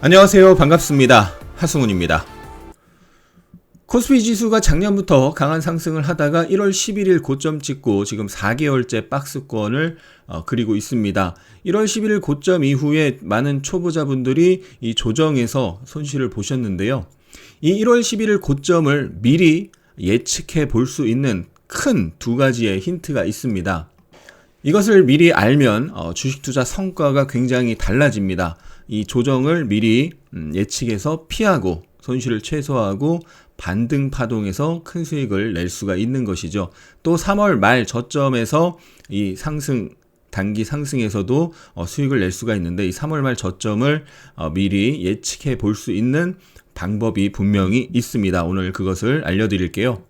안녕하세요. 반갑습니다. 하승훈입니다. 코스피 지수가 작년부터 강한 상승을 하다가 1월 11일 고점 찍고 지금 4개월째 박스권을 어, 그리고 있습니다. 1월 11일 고점 이후에 많은 초보자분들이 이 조정에서 손실을 보셨는데요. 이 1월 11일 고점을 미리 예측해 볼 수 있는 큰 두 가지의 힌트가 있습니다. 이것을 미리 알면 어, 주식 투자 성과가 굉장히 달라집니다. 이 조정을 미리 음, 예측해서 피하고 손실을 최소화하고 반등 파동에서 큰 수익을 낼 수가 있는 것이죠. 또 3월 말 저점에서 이 상승 단기 상승에서도 어, 수익을 낼 수가 있는데 이 3월 말 저점을 어, 미리 예측해 볼 수 있는 방법이 분명히 있습니다. 오늘 그것을 알려드릴게요.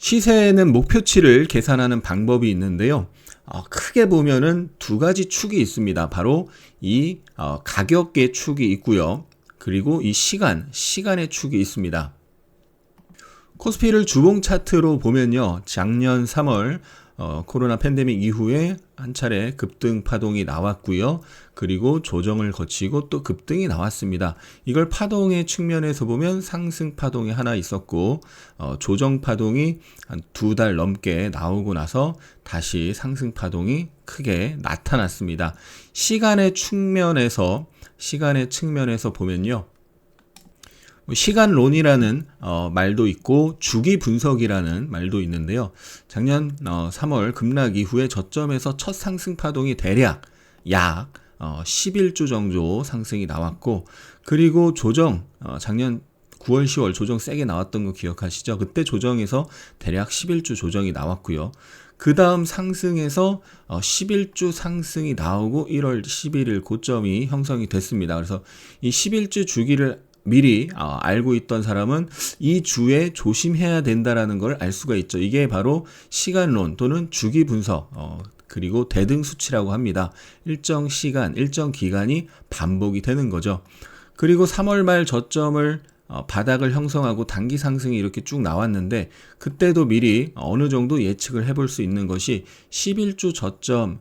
시세는 목표치를 계산하는 방법이 있는데요. 어, 크게 보면은 두 가지 축이 있습니다. 바로 이 어, 가격의 축이 있고요. 그리고 이 시간, 시간의 축이 있습니다. 코스피를 주봉 차트로 보면요. 작년 3월 어, 코로나 팬데믹 이후에 한 차례 급등 파동이 나왔고요. 그리고 조정을 거치고 또 급등이 나왔습니다. 이걸 파동의 측면에서 보면 상승 파동이 하나 있었고 어, 조정 파동이 한 두 달 넘게 나오고 나서 다시 상승 파동이 크게 나타났습니다. 시간의 측면에서 시간의 측면에서 보면요. 시간론이라는 어, 말도 있고 주기 분석이라는 말도 있는데요. 작년 어, 3월 급락 이후에 저점에서 첫 상승 파동이 대략 약 어, 11주 정도 상승이 나왔고 그리고 조정 어, 작년 9월 10월 조정 세게 나왔던 거 기억하시죠? 그때 조정에서 대략 11주 조정이 나왔고요. 그 다음 상승에서 11주 어, 상승이 나오고 1월 11일 고점이 형성이 됐습니다. 그래서 이 11주 주기를 미리 어, 알고 있던 사람은 이 주에 조심해야 된다라는 걸 알 수가 있죠. 이게 바로 시간론 또는 주기 분석 어, 그리고 대등 수치라고 합니다. 일정 시간, 일정 기간이 반복이 되는 거죠. 그리고 3월 말 저점을 어, 바닥을 형성하고 단기 상승이 이렇게 쭉 나왔는데 그때도 미리 어느 정도 예측을 해볼 수 있는 것이 11주 저점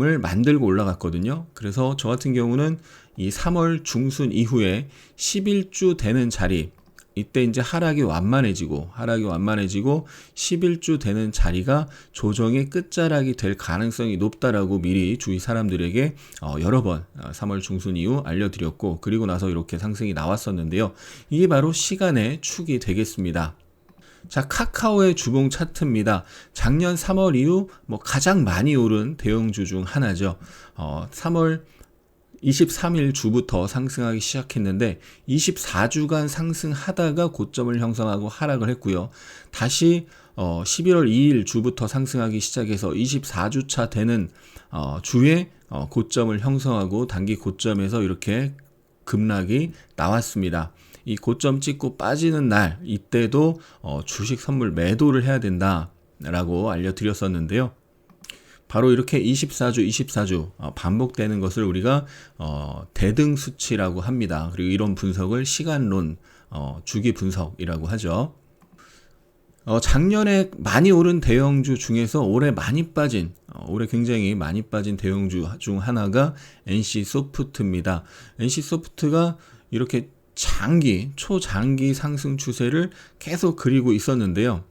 을 만들고 올라갔거든요. 그래서 저 같은 경우는 이 3월 중순 이후에 11주 되는 자리 이때 이제 하락이 완만해지고 하락이 완만해지고 11주 되는 자리가 조정의 끝자락이 될 가능성이 높다라고 미리 주위 사람들에게 어 여러 번 3월 어, 중순 이후 알려드렸고 그리고 나서 이렇게 상승이 나왔었는데요. 이게 바로 시간의 축이 되겠습니다. 자, 카카오의 주봉 차트입니다. 작년 3월 이후 뭐 가장 많이 오른 대형주 중 하나죠. 어, 3월 23일 주부터 상승하기 시작했는데 24주간 상승하다가 고점을 형성하고 하락을 했고요. 다시 어 11월 2일 주부터 상승하기 시작해서 24주차 되는 어 주에 어 고점을 형성하고 단기 고점에서 이렇게 급락이 나왔습니다. 이 고점 찍고 빠지는 날 이때도 어, 주식 선물 매도를 해야 된다라고 알려드렸었는데요. 바로 이렇게 24주, 24주 어, 반복되는 것을 우리가 어, 대등 수치라고 합니다. 그리고 이런 분석을 시간론, 어, 주기 분석이라고 하죠. 어, 작년에 많이 오른 대형주 중에서 올해 많이 빠진, 어, 올해 굉장히 많이 빠진 대형주 중 하나가 NC 소프트입니다. NC 소프트가 이렇게 장기, 초장기 상승 추세를 계속 그리고 있었는데요.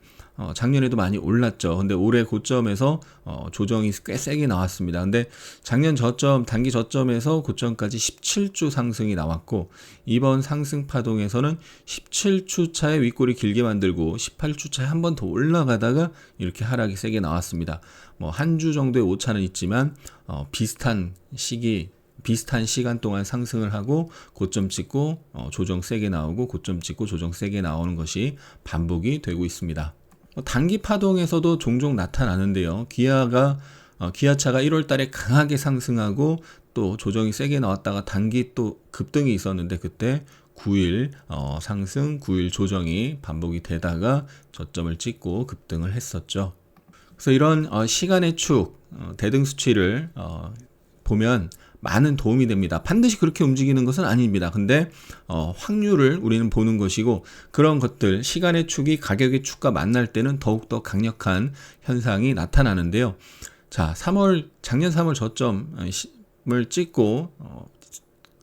어, 작년에도 많이 올랐죠. 근데 올해 고점에서 어, 조정이 꽤 세게 나왔습니다. 근데 작년 저점, 단기 저점에서 고점까지 17주 상승이 나왔고 이번 상승 파동에서는 17주 차에 윗골이 길게 만들고 18주 차에 한 번 더 올라가다가 이렇게 하락이 세게 나왔습니다. 뭐 한 주 정도의 오차는 있지만 어, 비슷한 시기 비슷한 시간 동안 상승을 하고 고점 찍고 어, 조정 세게 나오고 고점 찍고 조정 세게 나오는 것이 반복이 되고 있습니다. 뭐 단기 파동에서도 종종 나타나는데요. 기아가 어, 기아차가 1월 달에 강하게 상승하고 또 조정이 세게 나왔다가 단기 또 급등이 있었는데 그때 9일 어, 상승, 9일 조정이 반복이 되다가 저점을 찍고 급등을 했었죠. 그래서 이런 어, 시간의 축, 어, 대등 수치를 어, 보면 많은 도움이 됩니다. 반드시 그렇게 움직이는 것은 아닙니다. 근데 어, 확률을 우리는 보는 것이고 그런 것들 시간의 축이 가격의 축과 만날 때는 더욱더 강력한 현상이 나타나는데요. 자, 3월 작년 3월 저점을 찍고 어,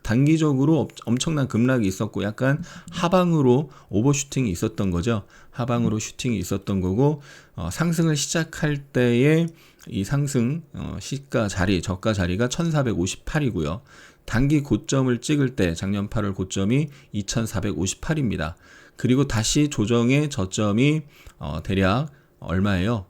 단기적으로 업- 엄청난 급락이 있었고 약간 하방으로 오버슈팅이 있었던 거죠. 하방으로 슈팅이 있었던 거고 어, 상승을 시작할 때의 이 상승 어, 시가 자리, 저가 자리가 1458이고요. 단기 고점을 찍을 때 작년 8월 고점이 2458입니다. 그리고 다시 조정의 저점이 어, 대략 얼마예요?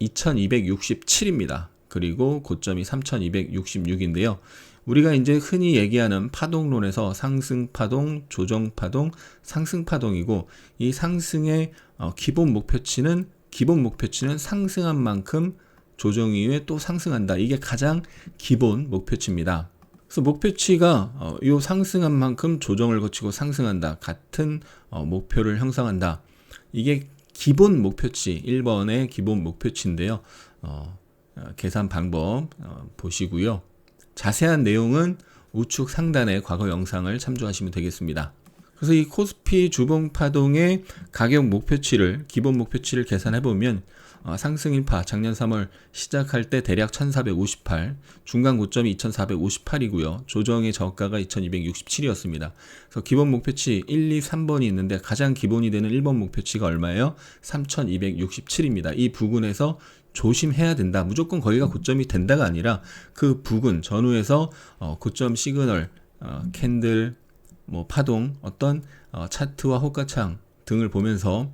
2267입니다. 그리고 고점이 3266인데요. 우리가 이제 흔히 얘기하는 파동론에서 상승 파동, 조정 파동, 상승 파동이고 이 상승의 어, 기본 목표치는 기본 목표치는 상승한 만큼 조정 이후에 또 상승한다. 이게 가장 기본 목표치입니다. 그래서 목표치가 어, 요 상승한 만큼 조정을 거치고 상승한다. 같은 어, 목표를 형성한다. 이게 기본 목표치 1번의 기본 목표치인데요. 어, 어, 계산 방법 어, 보시고요. 자세한 내용은 우측 상단의 과거 영상을 참조하시면 되겠습니다. 그래서 이 코스피 주봉 파동의 가격 목표치를 기본 목표치를 계산해 보면 어, 상승 일파 작년 3월 시작할 때 대략 1458, 중간 고점이 2458이고요. 조정의 저가가 2267이었습니다. 그래서 기본 목표치 1, 2, 3번이 있는데 가장 기본이 되는 1번 목표치가 얼마예요? 3267입니다. 이 부근에서 조심해야 된다. 무조건 거기가 고점이 된다가 아니라 그 부근 전후에서 어, 고점 시그널, 어, 캔들, 뭐 파동, 어떤 어, 차트와 호가창 등을 보면서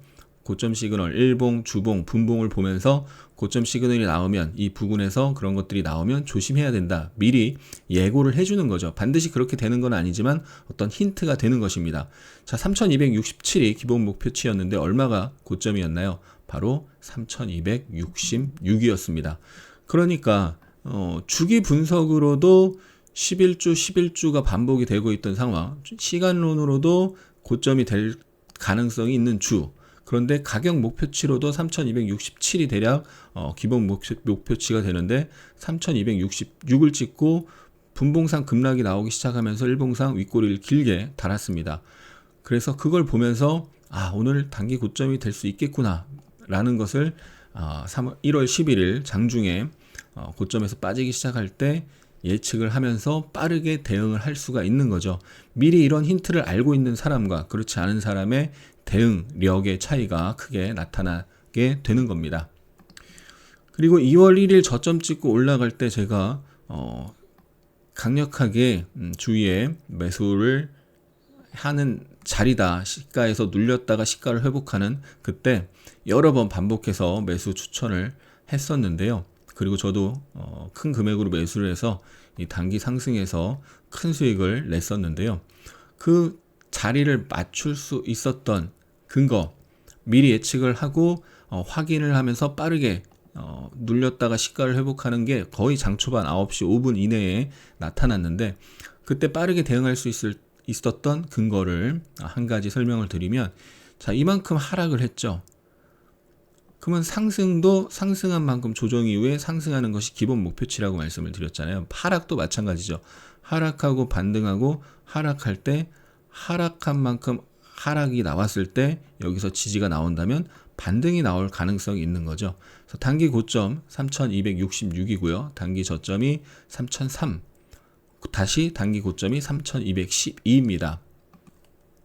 고점 시그널, 일봉, 주봉, 분봉을 보면서 고점 시그널이 나오면 이 부근에서 그런 것들이 나오면 조심해야 된다. 미리 예고를 해주는 거죠. 반드시 그렇게 되는 건 아니지만 어떤 힌트가 되는 것입니다. 자, 3267이 기본 목표치였는데 얼마가 고점이었나요? 바로 3266이었습니다. 그러니까 어, 주기 분석으로도 11주, 11주가 반복이 되고 있던 상황, 시간론으로도 고점이 될 가능성이 있는 주, 그런데 가격 목표치로도 3267이 대략 어, 기본 목표, 목표치가 되는데 3266을 찍고 분봉상 급락이 나오기 시작하면서 일봉상 윗꼬리를 길게 달았습니다. 그래서 그걸 보면서 아 오늘 단기 고점이 될 수 있겠구나 라는 것을 어, 3월, 1월 11일 장중에 어, 고점에서 빠지기 시작할 때 예측을 하면서 빠르게 대응을 할 수가 있는 거죠. 미리 이런 힌트를 알고 있는 사람과 그렇지 않은 사람의 대응력의 차이가 크게 나타나게 되는 겁니다. 그리고 2월 1일 저점 찍고 올라갈 때 제가 어, 강력하게 음, 주위에 매수를 하는 자리다. 시가에서 눌렸다가 시가를 회복하는 그때 여러 번 반복해서 매수 추천을 했었는데요. 그리고 저도 어, 큰 금액으로 매수를 해서 이 단기 상승에서 큰 수익을 냈었는데요. 그 자리를 맞출 수 있었던 근거 미리 예측을 하고 어, 확인을 하면서 빠르게 어, 눌렸다가 시가를 회복하는 게 거의 장 초반 9시 5분 이내에 나타났는데 그때 빠르게 대응할 수 있을, 있었던 근거를 한 가지 설명을 드리면 자 이만큼 하락을 했죠. 그러면 상승도 상승한 만큼 조정 이후에 상승하는 것이 기본 목표치라고 말씀을 드렸잖아요. 하락도 마찬가지죠. 하락하고 반등하고 하락할 때 하락한 만큼 하락이 나왔을 때 여기서 지지가 나온다면 반등이 나올 가능성이 있는 거죠. 그래서 단기 고점 3266이고요. 단기 저점이 3003. 다시 단기 고점이 3212입니다.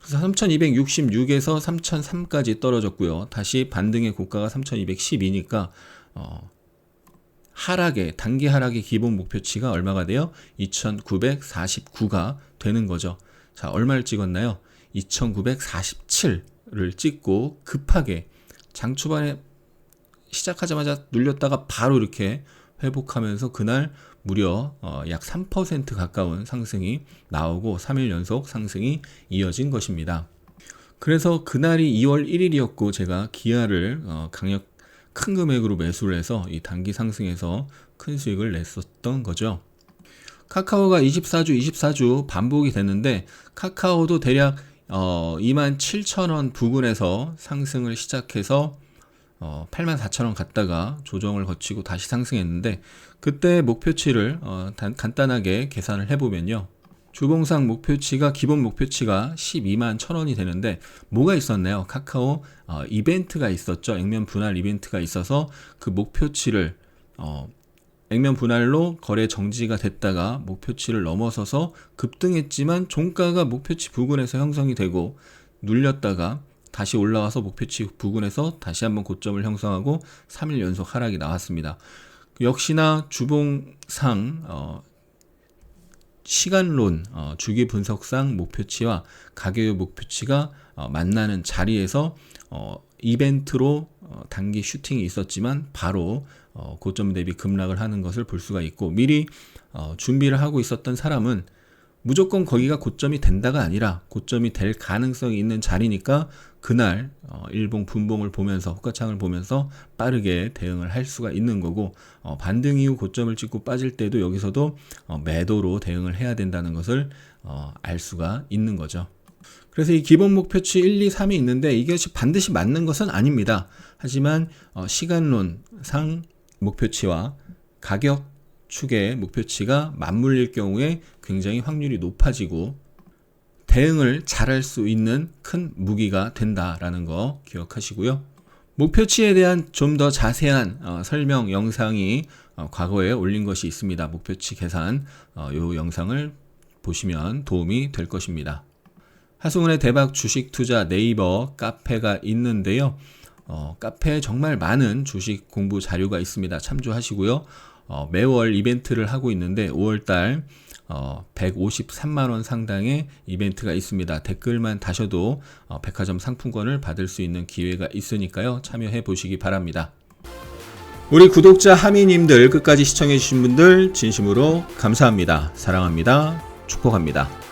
그래서 3266에서 3003까지 떨어졌고요. 다시 반등의 고가가 3212니까 어, 하락의 단기 하락의 기본 목표치가 얼마가 돼요? 2949가 되는 거죠. 자, 얼마를 찍었나요? 2947을 찍고 급하게 장 초반에 시작하자마자 눌렸다가 바로 이렇게 회복하면서 그날 무려 어, 약3% 가까운 상승이 나오고 3일 연속 상승이 이어진 것입니다. 그래서 그날이 2월 1일이었고 제가 기아를 어, 강력 큰 금액으로 매수를 해서 이 단기 상승에서 큰 수익을 냈었던 거죠. 카카오가 24주, 24주 반복이 됐는데 카카오도 대략 어, 27,000원 부근에서 상승을 시작해서 어, 84,000원 갔다가 조정을 거치고 다시 상승했는데 그때 목표치를 어, 단, 간단하게 계산을 해보면요. 주봉상 목표치가 기본 목표치가 12만 1,000원이 되는데 뭐가 있었나요? 카카오 어, 이벤트가 있었죠. 액면 분할 이벤트가 있어서 그 목표치를 어, 액면 분할로 거래 정지가 됐다가 목표치를 넘어서서 급등했지만 종가가 목표치 부근에서 형성이 되고 눌렸다가 다시 올라와서 목표치 부근에서 다시 한번 고점을 형성하고 3일 연속 하락이 나왔습니다. 역시나 주봉상 어, 시간론 어, 주기 분석상 목표치와 가격의 목표치가 어, 만나는 자리에서 어, 이벤트로 어, 단기 슈팅이 있었지만 바로 어, 고점 대비 급락을 하는 것을 볼 수가 있고 미리 어, 준비를 하고 있었던 사람은 무조건 거기가 고점이 된다가 아니라 고점이 될 가능성이 있는 자리니까 그날 어, 일봉 분봉을 보면서 호가창을 보면서 빠르게 대응을 할 수가 있는 거고 어, 반등 이후 고점을 찍고 빠질 때도 여기서도 어, 매도로 대응을 해야 된다는 것을 어, 알 수가 있는 거죠. 그래서 이 기본 목표치 1, 2, 3이 있는데 이것이 반드시 맞는 것은 아닙니다. 하지만 어, 시간론상 목표치와 가격 축의 목표치가 맞물릴 경우에 굉장히 확률이 높아지고 대응을 잘할 수 있는 큰 무기가 된다라는 거 기억하시고요. 목표치에 대한 좀 더 자세한 어, 설명 영상이 어, 과거에 올린 것이 있습니다. 목표치 계산 어, 요 영상을 보시면 도움이 될 것입니다. 하승훈의 대박 주식 투자 네이버 카페가 있는데요. 어, 카페에 정말 많은 주식 공부 자료가 있습니다. 참조하시고요. 어, 매월 이벤트를 하고 있는데 5월달 어, 153만 원 상당의 이벤트가 있습니다. 댓글만 다셔도 어, 백화점 상품권을 받을 수 있는 기회가 있으니까요. 참여해 보시기 바랍니다. 우리 구독자 하미님들 끝까지 시청해 주신 분들 진심으로 감사합니다. 사랑합니다. 축복합니다.